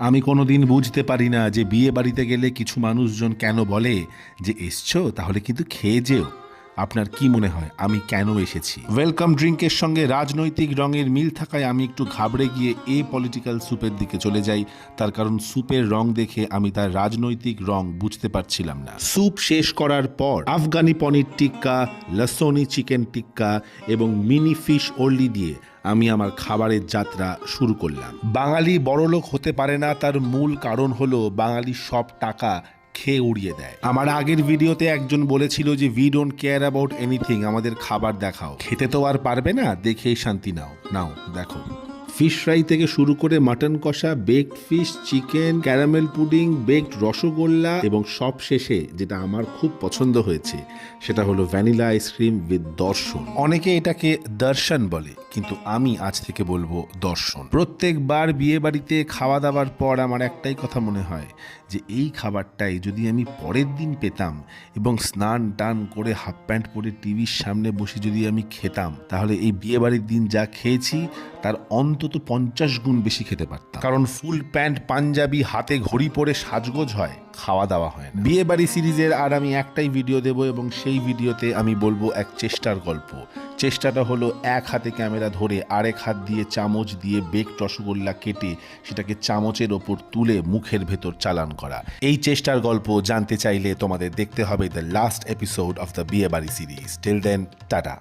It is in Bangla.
আমি কোনো দিন বুঝতে পারি না যে বিয়ে বাড়িতে গেলে কিছু মানুষজন কেন বলে যে, এসছো? তাহলে কিন্তু খেয়ে যেও। আপনার কি মনে হয়? আমি কেন এসেছি? ওয়েলকাম ড্রিঙ্কের সঙ্গে রাজনৈতিক রঙের মিল থাকায় আমি একটু ঘাবড়ে গিয়ে এ পলিটিক্যাল স্যুপের দিকে চলে যাই। তার কারণ স্যুপের রং দেখে আমি তার রাজনৈতিক রং বুঝতে পারছিলাম না। স্যুপ শেষ করার পর আফগানি পনির টিক্কা লসনি চিকেন টিক্কা এবং মিনি ফিশ ওল্লি দিয়ে আমি আমার খাবারের যাত্রা শুরু করলাম। বাঙালি বড়লোক হতে পারে না তার মূল কারণ হলো বাঙালি সব টাকা খেয়ে উড়িয়ে দেয়। আমার আগের ভিডিওতে একজন বলেছিল যে we don't care about anything আমাদের খাবার দেখাও। খেতে তো আর পারবে না দেখেই শান্তি নাও। নাও দেখো। ফিশ ফ্রাই থেকে শুরু করে মাটন কষা baked fish chicken caramel pudding baked rasgulla এবং সব শেষে যেটা আমার খুব পছন্দ হয়েছে সেটা হলো ভ্যানিলা আইসক্রিম উইথ দর্শন। অনেকে এটাকে দর্শন বলে। কিন্তু আমি আজ থেকে বলব দর্শন। প্রত্যেকবার বিয়ে বাড়িতে খাওয়া দাওয়ার পর আমার একটাই কথা মনে হয় যে এই খাবারটাই যদি আমি পরের দিন পেতাম এবং স্নান টান করে হাফ প্যান্ট পরে টিভির সামনে বসে যদি আমি খেতাম, তাহলে এই বিয়ে বাড়ির দিন যা খেয়েছি তার অন্তত পঞ্চাশ গুণ বেশি খেতে পারতাম। কারণ ফুল প্যান্ট, পাঞ্জাবি, হাতে ঘড়ি পরে সাজগোজ হয়, খাওয়া দাওয়া হয় বিয়ে বাড়ি সিরিজের আর আমি একটাই ভিডিও দেব এবং সেই ভিডিওতে আমি বলব এক চেষ্টার গল্প। চেষ্টাটা হলো এক হাতে ক্যামেরা ধরে আরেক হাত দিয়ে চামচ দিয়ে বেক রসগোল্লা কেটে সেটাকে চামচের ওপর তুলে মুখের ভেতর চালান করা। এই চেষ্টার গল্প জানতে চাইলে তোমাদের দেখতে হবে the last episode of the biye bari series till then tata.